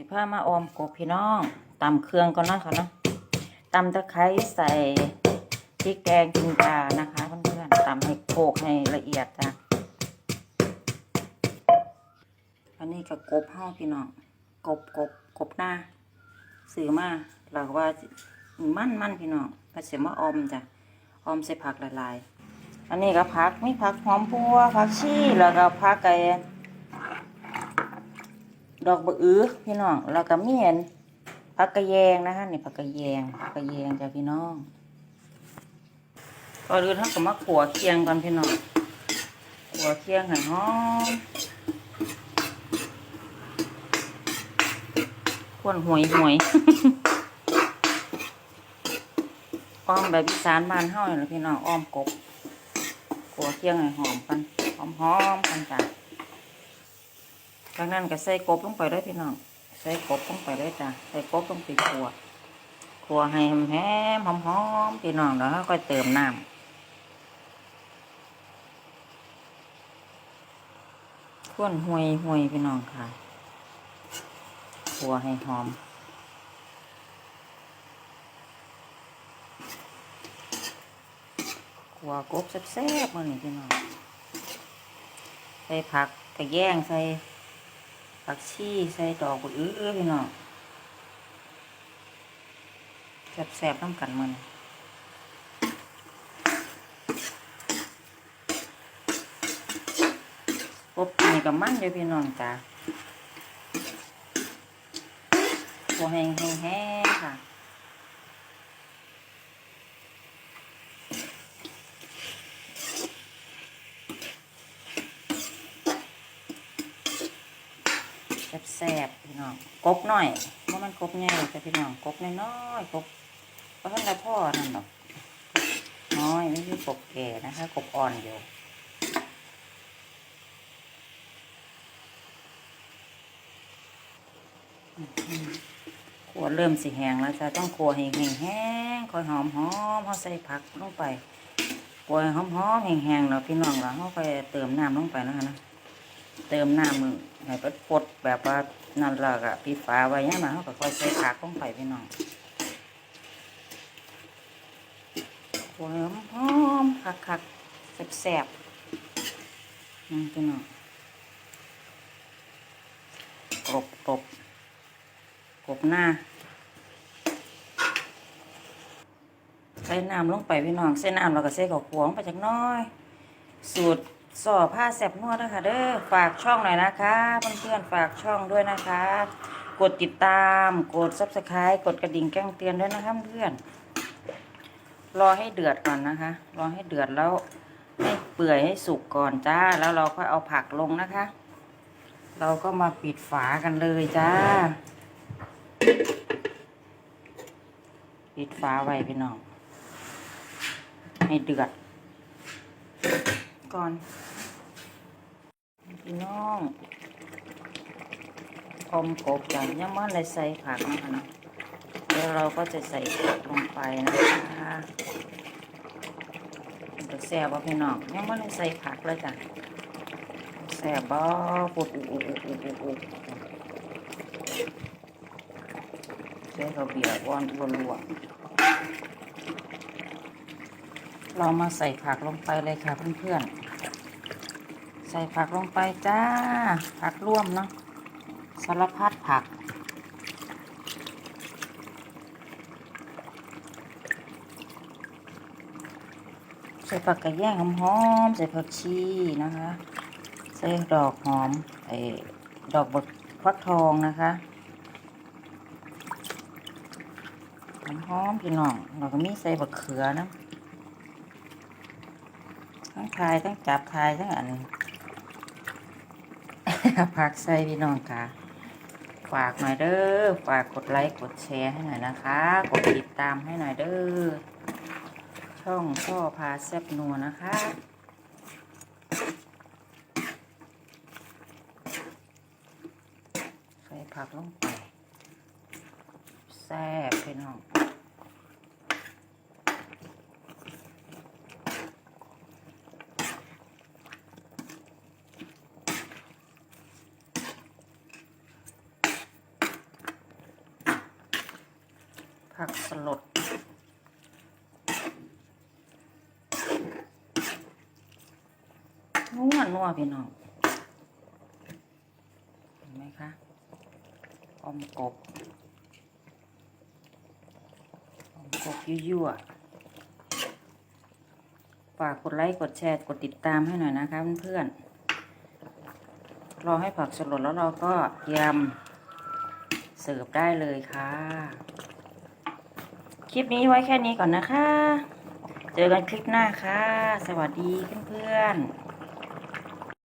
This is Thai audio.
สิพามาออมกบพี่น้องตำเครื่องก่อนนาะคะเนาะตำตะไคร้ใส่พริกแกงจินดานะคะเพื่อนๆตำให้โขกให้ละเอียดจ้ะอันนี้ก็กบเฮาพี่น้องกบกบกบหน้าซื้อมาเราก็ว่ามั่นมั่นพี่น้องภาษีมาออมจ้ะออมใส่ผักละลายๆอันนี้ก็ผักมีผักหอมพัวผักชีแล้วก็ผักไก่ ดอกบะอื้อพี่น้องแล้วก็มีเห็นผักกระแยงนะคะนี่ผักกระแยงผักกระแยงจ้ะพี่น้องก่อนอื่นเราก็มาขัวเคียงก่อนพี่น้องขัวเคียงให้หอมขวนหวยหวยอ้อมแบบอีสานบ้านเฮานี่แหละพี่น้องอ้อมกบขัวเคียงให้หอมกันหอมหอมกันจ้ะ จากนั้นก็ใส่กบลงไปเลยพี่น้อง ใส่กบลงไปเลยจ้ะ ใส่กบลงไปขัวขัวให้แห้มหอมหอมๆพี่น้องแล้วค่อยเติมน้ำข้วนห่วยห่วยพี่น้องค่ะขัวให้หอมขัวกบแซ่บๆมาหนิพี่น้อง ใส่ผักกระแยงใส่ ผักชีใส่ดอกกุเอื้อพี่น้องแสบๆน้ำกันมันกบนี่กับมันเดี๋ยวพี่น้องจ้าหัวแห้งแห้งๆค่ะ แซ่บๆพี่น้องกบหน่อยว่ามันกบใหญ่แต่พี่น้องกบน้อยๆกบเพราะท่านละพ่อนั่นหรอกน้อยไม่ใช่กบแก่นะคะกบอ่อนอยู่ขวดเริ่มสิแห้งแล้วจะต้องขัวให้แห้งๆค่อยหอมหอมเขาใส่ผักลงไปขวให้หอมหอมแห้งแล้วพี่น้องแล้วเขาไปเติมน้ำลงไปนะคะนะ เติมน้ำมือให้เปิดปดแบบว่านั่นละกะปิดฝาไว้ยังมาเขาก็ค่อยใส่ผักลงไปพี่น้องหอมหอมคักคักแซ่บๆนั่นพี่น้องกรบกรบกรบหน้าใส่น้ำลงไปพี่น้องใส่น้ำแล้วก็ใส่ข้าวคั่วงไปจักน้อย สูตร สอผ้าแสบนวดนะคะเด้อฝากช่องหน่อยนะคะเพื่อนๆฝากช่องด้วยนะคะ กดติดตามกดซับสไครต์กดกระดิ่งแจ้งเตือนด้วยนะคะเพื่อนรอให้เดือดก่อนนะคะ รอให้เดือดแล้วให้เปื่อยให้สุกก่อนจ้า แล้วเราค่อยเอาผักลงนะคะ เราก็มาปิดฝากันเลยจ้า ปิดฝาไว้พี่น้องให้เดือดก่อน พี่น้องคอมกบกันยังมันเลยใส่ผักนะคะ แล้วเราก็จะใส่ผักลงไปนะคะจะแซ่บว่าพี่น้องยังมันเลยใส่ผักเลยจ้ะแซ่บบ่ปุดอุอุอุอุอุอุใส่ข้าเบียร์วอนรัวๆเรามาใส่ผักลงไปเลยค่ะเพื่อนๆ ใส่ผักลงไปจ้า ผักร่วมเนาะสารพัดผัก ใส่ผักกระแยงหอมๆใส่ผักชีนะคะ ใส่ดอกหอมไอ้ดอกบักฟักทองนะคะหอมๆพี่น้องเราก็มีใส่บักเขือนะทั้งทายทั้งจับทายทั้งอัน ผักใส่พี่น้องค่ะ ฝากหน่อยเด้อ ฝากกดไลค์กดแชร์ให้หน่อยนะคะ กดติดตามให้หน่อยเด้อ ช่องพ่อพาแซบนัวนะคะใส่ผักลงไปแซ่บพี่น้อง ผักสลดนัวนัวพี่น้อง เห็นไหมคะอมกบอมกบยั่วๆฝากกดไลค์ กดแชร์ กดติดตามให้หน่อยนะคะเพื่อนๆรอให้ผักสลดแล้วเราก็เตรียมเสิร์ฟได้เลยค่ะ คลิปนี้ไว้แค่นี้ก่อนนะคะ เจอกันคลิปหน้าค่ะ สวัสดีเพื่อนๆ